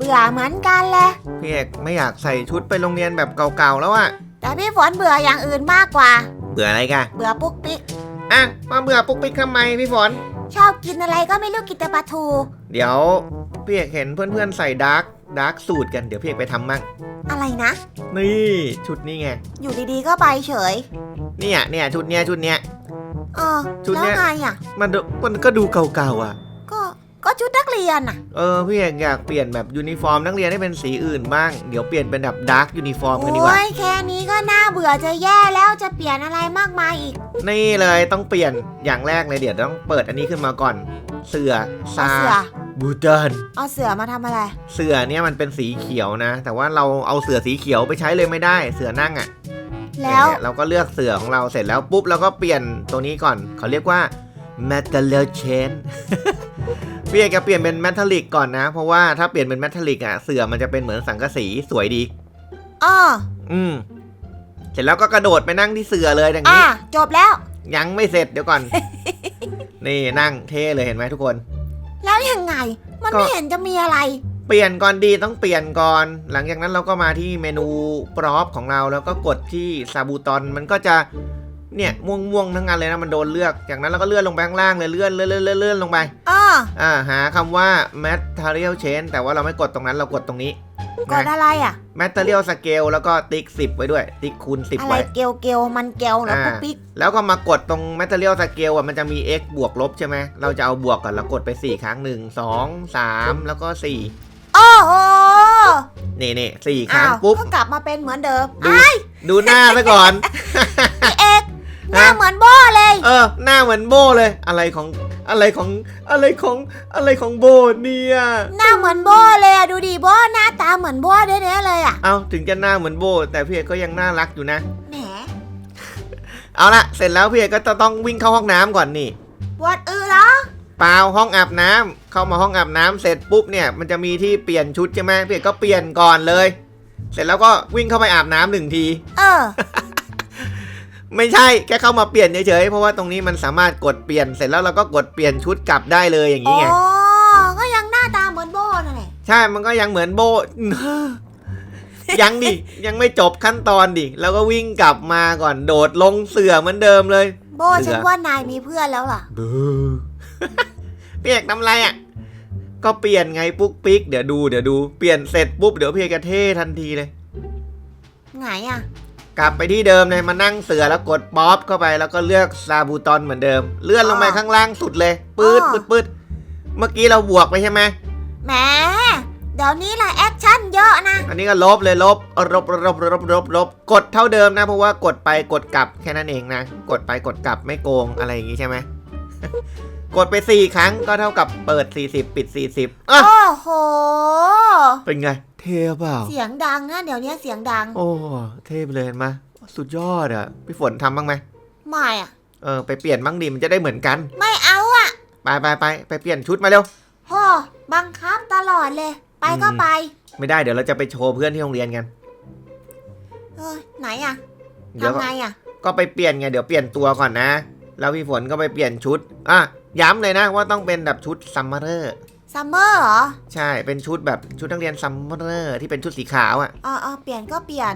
เบื่อเหมือนกันเลยพี่เอกไม่อยากใส่ชุดไปโรงเรียนแบบเก่าๆแล้วอะแต่พี่ฝนเบื่ออย่างอื่นมากกว่า เบื่ออะไรกันเบื่อปุ๊กปิ๊ก อะมาเบื่อปุ๊กปิ๊กทำไมพี่ฝน ชอบกินอะไรก็ไม่รู้กินแต่ปลาทู เดี๋ยวพี่เอกเห็นเพื่อนๆใส่ดาร์กดาร์กสูตรกันเดี๋ยวพี่เอกไปทำมั่งอะไรนะ นี่ชุดนี้ไงอยู่ดีๆก็ไปเฉย เนี่ยเนี่ยชุดเนี้ยชุดเนี้ย เออชุดแล้วเนี้ยไงอะ มันดูมันก็ดูเก่าๆอะก็ก็ชุดนักเรียนอะ เออพี่เอกอยากเปลี่ยนแบบยูนิฟอร์มนักเรียนให้เป็นสีอื่นบ้าง เดี๋ยวเปลี่ยนเป็นแบบดาร์กยูนิฟอร์มกันดีกว่า โอ้ยแค่นี้ก็น่าเบื่อจะแย่แล้วจะเปลี่ยนอะไรมากมายอีก นี่เลยต้องเปลี่ยนอย่างแรกเลยเดี๋ยวต้องเปิดอันนี้ขึ้นมาก่อน เสือเอาซาเสือ บูตันเอาเสือมาทำอะไร เสือเนี่ยมันเป็นสีเขียวนะ แต่ว่าเราเอาเสือสีเขียวไปใช้เลยไม่ได้ เสือนั่งอะ่ะ แล้วเนี่ยเราก็เลือกเสือของเราเสร็จแล้วปุ๊บเราก็เปลี่ยนตัวนี้ก่อน เขาเรียกว่า metal chain พี่เอกจะเปลี่ยนเป็น metallic ก่อนนะ เพราะว่าถ้าเปลี่ยนเป็น metallic อะเสือมันจะเป็นเหมือนสังกะสีสวยดี อ้ออืม เสร็จแล้วก็กระโดดไปนั่งที่เสือเลยอย่างอะนี้ จบแล้ว ยังไม่เสร็จเดี๋ยวก่อน นี่นั่งเท่เลยเห็นไหมทุกคน แล้วยังไง มันก็ ไม่เห็นจะมีอะไร เปลี่ยนก่อนดีต้องเปลี่ยนก่อน หลังจากนั้นเราก็มาที่เมนูปรอปของเราแล้วก็กดที่ซาบูตอนมันก็จะ เนี่ยม่วงม่วงๆทั้งอันเลยนะมันโดนเลือก จากนั้นเราก็เลื่อนลงไปข้างล่างเลยเลื่อนเลื่อนเลื่อนเลื่อนเลื่อนลงไปอ้ออ่าหาคำว่า material change แต่ว่าเราไม่กดตรงนั้นเรากดตรงนี้กดอะไรอะ material scale แล้วก็ติ๊ก10 ไว้ด้วย ติ๊กคูณ 10อะไรไว้เกลเกลมันเกลเหรออ่าปุ๊กปิ๊กแล้วก็มากดตรง material scale อะมันจะมี x บวกลบใช่ไหมเราจะเอาบวกก่อนเรากดไป 4 ครั้ง 1 2 3 แล้วก็ 4 โอ้โห นี่นี่สี่ครั้อ้างวปุ๊บ ก็กลับมาเป็นเหมือนเดิมดูดูหน้าซะก่อนพี่เอก หน้าเหมือนโบ้เลย เออ หน้าเหมือนโบเลย อะไรของอะไรของอะไรของอะไรของโบเนี่ยหน้าเหมือนโบ้เลยอะดูดิโบ้หน้าตาเหมือนโบ้แน่ๆเลยอะเอาถึงจะหน้าเหมือนโบแต่พี่เอกก็ยังน่ารักอยู่นะแหมเอาละเสร็จแล้วพี่เอกก็จะต้องวิ่งเข้าห้องน้ำก่อนนี่ปวดอือเหรอเปล่าห้องอาบน้ำเข้ามาห้องอาบน้ำเสร็จปุ๊บเนี่ยมันจะมีที่เปลี่ยนชุดใช่ไหมพี่เอกก็เปลี่ยนก่อนเลย เสร็จแล้วก็วิ่งเข้าไปอาบน้ำหนึ่งที เออ ไม่ใช่แค่เข้ามาเปลี่ยนเฉยๆเพราะว่าตรงนี้มันสามารถกดเปลี่ยนเสร็จแล้วเราก็กดเปลี่ยนชุดกลับได้เลยอย่างโอ้นี้ไงก็ยังหน้าตาเหมือนโบ้นั่นแหละใช่มันก็ยังเหมือนโบ ยังดิ ยังไม่จบขั้นตอนดิ แล้วก็วิ่งกลับมาก่อนโดดลงเสือเหมือนเดิมเลย โบ้เสืฉัอนว่านายมีเพื่อนแล้วล่ะ บูเปียกทำไรอะ ก็เปลี่ยนไงปุ๊กปิ๊กเดี๋ยวดูเดี๋ยวดูเปลี่ยนเสร็จปุ๊บเดี๋ยวพี่เอกจะเท่ทันทีเลยไงอะ กลับไปที่เดิมเลยมานั่งเสือแล้วกดป๊อปเข้าไปแล้วก็เลือกซาบูตอนเหมือนเดิม เลื่อนลงไปข้างล่างสุดเลยปืดปืดปืดเมื่อกี้เราบวกไปใช่ไหมแหมเดี๋ยวนี้ล่ะแอคชั่นเยอะนะ อันนี้ก็ลบเลยลบลบลบลบลบลบลบกดเท่าเดิมนะ เพราะว่ากดไปกดกลับแค่นั้นเองนะ กดไปกดกลับไม่โกงอะไรอย่างงี้ใช่ไหมกดไป 4 ครั้งก็เท่ากับเปิด 40 ปิด 40อะโอ้โห เป็นไง เท่เปล่า เสียงดังนะเดี๋ยวนี้เสียงดัง โอ้ เท่ไปเลยเห็นไหมสุดยอดอะ พี่ฝนทำบ้างไหม ไม่อะเออ ไปเปลี่ยนบ้างดิมันจะได้เหมือนกัน ไม่เอาอะไปไปไปไปเปลี่ยนชุดมาเร็ว โหบังคับตลอดเลย ไปก็อืม ไป ไม่ได้เดี๋ยวเราจะไปโชว์เพื่อนที่โรงเรียนกัน เออไหนอะเดี๋ยวทำไงอะก็ไปเปลี่ยนไงเดี๋ยวเปลี่ยนตัวก่อนนะ แล้วพี่ฝนก็ไปเปลี่ยนชุด อะ ย้ำเลยนะว่าต้องเป็นแบบชุดซัมเมอร์ ซัมเมอร์เหรอ ใช่เป็นชุดแบบชุดนักเรียนซัมเมอร์ที่เป็นชุดสีขาวอะ่ะ อ๋ออ๋อเปลี่ยนก็เปลี่ยน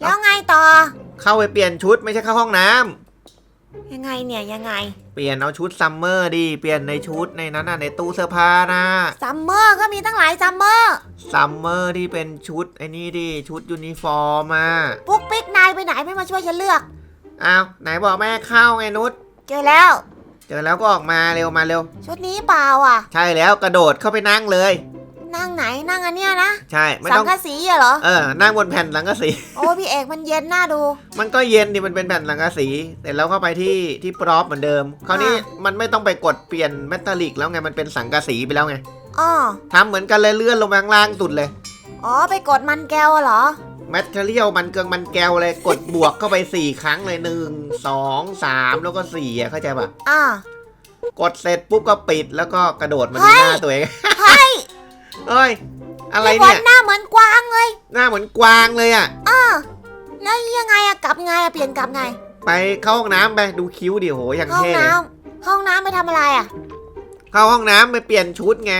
แล้วไงต่อ เข้าไปเปลี่ยนชุดไม่ใช่เข้าห้องน้ำยังไงเนี่ยยังไง เปลี่ยนเอาชุดซัมเมอร์ดิเปลี่ยนในชุดในนั้นน่ะในตู้เสื้อผ้านะซัมเมอร์ก็มีตั้งหลายซัมเมอร์ ซัมเมอร์ที่เป็นชุดไอ้นี่ดิชุดยูนิฟอร์มอะปุ๊กปิ๊กนายไปไหนไม่มาช่วยฉันเลือก อ้าวไหนบอกแม่ให้เข้าไงนุชเจอแล้วเจอแล้วก็ออกมาเร็วมาเร็ว ชุดนี้เปล่าอะ ใช่แล้วกระโดดเข้าไปนั่งเลย นั่งไหนนั่งอันเนี้ยนะ ใช่ไม่สัต้องงกะสีอะเหรอ เออนั่งบนแผ่นสังกะสี โอ้พี่เอกมันเย็นน่าดู มันก็เย็นดิมันเป็นแผ่นสังกะสีเสร็จแล้วเข้าไปที่ที่ปรอปเหมือนเดิม คราวนี้อ่ามันไม่ต้องไปกดเปลี่ยนเมทัลลิกแล้วไงมันเป็นสังกะสีไปแล้วไงอ๋อทำเหมือนกันเลยเลื่อนลงมาข้างล่างสุดเลย อ๋อไปกดมันแก้วอะเหรอ แมทเทอเรียลมันเกิงมันแก้วเลยกดบวกเข้าไปสี่ครั้งเลยหนึ่งสองสามแล้วก็สี่อะเข้าใจปะอ่ากดเสร็จปุ๊บก็ปิดแล้วก็กระโดดมาเฮ้ดูยหน้าตัวเองเฮ้ยเอ้ยอะไรพี่ฝเนี่ยหน้าเหมือนกวางเลยหน้าเหมือนกวางเลยอะอ่าแล้วยังไงอะกลับไงอะเปลี่ยนกลับไง ไปเข้าห้องน้ำไปดูคิ้วดิโหอย่างห้องเท่เลยน้ำห้องน้ำไปทำอะไรอะเข้าห้องน้ำไปเปลี่ยนชุดไง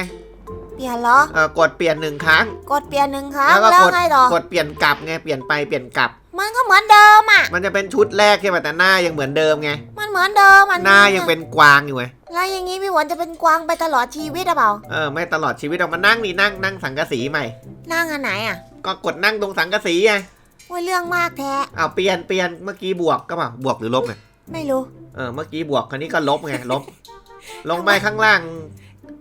เปลี่ยนเหรอ เออกดเปลี่ยนหนึ่งครั้ง กดเปลี่ยนหนึ่งครั้งแล้วก็แล้วกดไงต่อกดเปลี่ยนกลับไงเปลี่ยนไปเปลี่ยนกลับ มันก็เหมือนเดิมอะมันจะเป็นชุดแรกใช่ไหมแต่หน้ายังเหมือนเดิมไง มันเหมือนเดิมมันหน้ายังเป็นกวางอยู่ไงแล้วอย่างงี้พี่หวนจะเป็นกวางไปตลอดชีวิตหรือเปล่า เออไม่ตลอดชีวิตออกมานั่งนี่นั่งนั่งสังกะสีใหม่ นั่งอันไหนอะก็กดนั่งตรงสังกะสีไงโอ้ยเรื่องมากแท้อ้าวเปลี่ยนเปลี่ยนเมื่อกี้บวกก็เปล่าบวกหรือลบไงไม่รู้ เออเมื่อกี้บวกคราวนี้ก็ลบไงลบ ลงไปข้างล่าง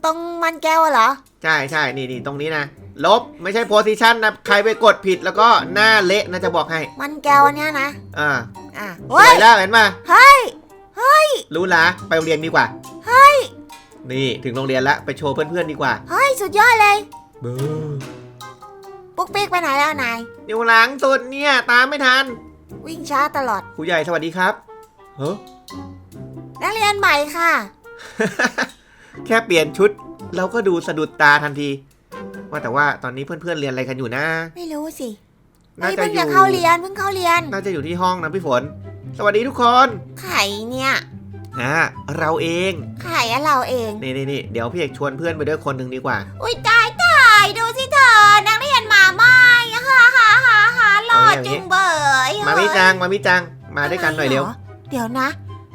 ตรงมันแก้วอะเหรอ ใช่ใช่นี่นี่ตรงนี้นะ ลบไม่ใช่โพซิชันนะ ใครไปกดผิดแล้วก็หน้าเละนะจะบอกให้ มันแก้วอันเนี้ยนะ อ่าอะสเฮ้วยยแล้วเห็นป่ะเฮ้ยรู้ละไปโรงเรียนดีกว่า เฮ้ยนี่ถึงโรงเรียนแล้วไปโชว์เพื่อนๆดีกว่าเฮ้ยสุดยอดเลยเบ้อปุ๊กปิ๊กไปไหนแล้วนายอยู่หลังสุดเนี่ยตามไม่ทันวิ่งช้าตลอดครูใหญ่สวัสดีครับเฮ้อนักเรียนใหม่ค่ะ แค่เปลี่ยนชุด เราก็ดูสะดุดตาทันที ว่าแต่ว่าตอนนี้เพื่อนๆเรียนอะไรกันอยู่นะไม่รู้สิน่าไม่จะเพิ่งอจะยู่เข้าเรียนเพิ่งเข้าเรียนน่าจะอยู่ที่ห้องนะพี่ฝน สวัสดีทุกคนไข่เนี่ยอ่าเราเองไข่อะเราเอง นี่นี่นี่เดี๋ยวพี่เอกชวนเพื่อนไปด้วยคนหนึ่งดีกว่า อุ้ยตายตายดูสิเธอนักเรียนหมาไม่ฮ่าฮ่าฮ่าฮ่าหล่อเอาอย่างนี้ จุงเบยมามิจังมามิจังมาด้วยกันหน่อยเร็วะไเดี๋ยวนะ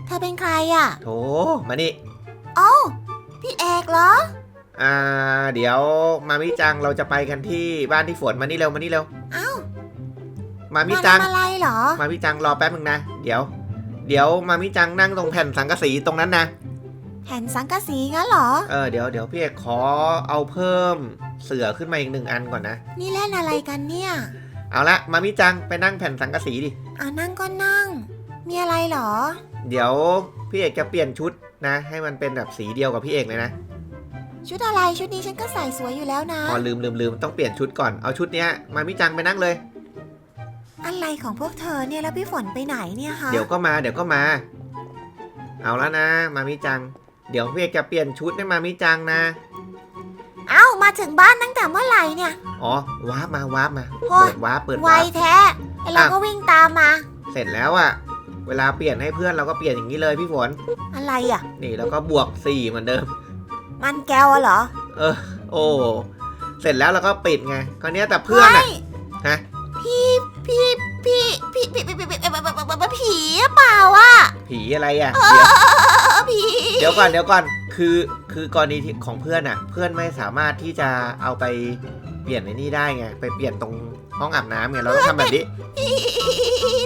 เธอเป็นใครอะโถมานี่ เอ้า พี่เอกเหรอ อ่า เดี๋ยวมามิจังเราจะไปกันที่บ้านที่ฝนมานี่เร็วมานี่เร็ว เอ้ามามิมาจัง ทำอะไรเหรอ มามิจังรอแป๊บนึงนะ เดี๋ยว เดี๋ยวมามิจังนั่งตรงแผ่นสังกะสีตรงนั้นนะ แผ่นสังกะสีงั้นเหรอ เออเดี๋ยวเดี๋ยวพี่เอกขอเอาเพิ่มเสือขึ้นมาอีกหนึ่งอันก่อนนะ นี่เล่นอะไรกันเนี่ย เอาละมามิจังไปนั่งแผ่นสังกะสีดิอ่านั่งก็นั่ง มีอะไรเหรอ เดี๋ยวพี่เอกจะเปลี่ยนชุด นะ ให้มันเป็นแบบสีเดียวกับพี่เอกเลยนะชุดอะไรชุดนี้ฉันก็ใส่สวยอยู่แล้วนะ อ๋อลืมลืมลืมต้องเปลี่ยนชุดก่อนเอาชุดเนี้ยมามิจังไปนั่งเลย อะไรของพวกเธอเนี่ยแล้วพี่ฝนไปไหนเนี่ยคะเดี๋ยวก็มาเดี๋ยวก็มา เอาแล้วนะ มามิจัง เดี๋ยวพี่เอกจะเปลี่ยนชุดให้มามิจังนะ เอ้ามาถึงบ้านตั้งแต่เมื่อไหร่เนี่ย อ๋อวาร์ปมาวาร์ปมาโอ้ย เปิดวาร์ปเปิดไววาร์ปแท้ไอเราก็วิ่งตามมา เสร็จแล้วอะ เวลาเปลี่ยนให้เพื่อนเราก็เปลี่ยนอย่างนี้เลยพี่ฝน อะไรอะ นี่แล้วก็บวกสี่เหมือนเดิม มันแก้วอะเหรอเออ โอ้ เสร็จแล้วเราก็ปิดไงคราวเนี้ยแต่เพื่อนอะฮ้ยฮะพี่พี่พี่พี่พี่พี่พี่พี่พี่ผีหรือเปล่าอะผีอะไรอะเอเดี๋ยวอผีเดี๋ยวก่อนเดี๋ยวก่อน คือ คือกรณีที่ของเพื่อนอะเพื่อนไม่สามารถที่จะเอาไปเปลี่ยนในนี่ได้ไง ไปเปลี่ยนตรงห้องอาบน้ำไง เราต้องทำแบบนี้ ผี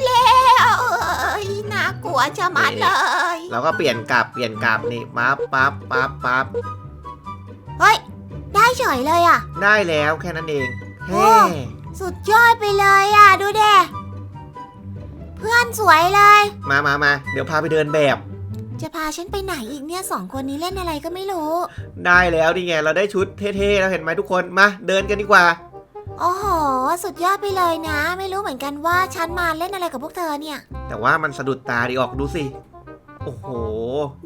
แล้วเอ้ย น่ากลัวจะมัดเลย เราก็เปลี่ยนกลับเปลี่ยนกลับนี่ปั๊บปั๊บปั๊บปั๊บเฮ้ย ได้เฉยเลยอะ ได้แล้วแค่นั้นเองโอ้ เฮ้สุดยอดไปเลยอะ ดูเด้เพื่อนสวยเลย มามามาเดี๋ยวพาไปเดินแบบ จะพาฉันไปไหนอีกเนี่ยสองคนนี้เล่นอะไรก็ไม่รู้ ได้แล้วนี่ไงเราได้ชุดเท่ๆแล้วเห็นไหมทุกคนมาเดินกันดีกว่า โอ้โห สุดยอดไปเลยนะ ไม่รู้เหมือนกันว่าฉันมาเล่นอะไรกับพวกเธอเนี่ย แต่ว่ามันสะดุดตาดีออกดูสิ โอ้โห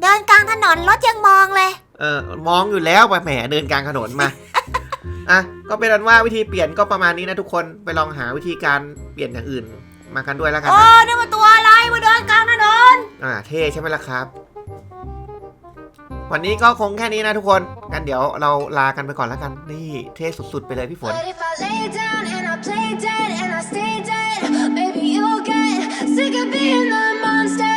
เดินกลางถนนรถยังมองเลย เออมองอยู่แล้วไปแหมเดินกลางถนนมา อะ ก็เป็นอันว่าวิธีเปลี่ยนก็ประมาณนี้นะทุกคน ไปลองหาวิธีการเปลี่ยนอย่างอื่น มากันด้วยแล้วกันโอ้นะนี่มันตัวอะไรมาเดินกลางถนน อ่า เท่ใช่ไหมล่ะครับ วันนี้ก็คงแค่นี้นะทุกคน งั้นเดี๋ยวเราลากันไปก่อนแล้วกัน นี่เท่สุดๆไปเลยพี่ฝน But if I lay down and I play dead and I stay dead, maybe you'll get sick of being the monster.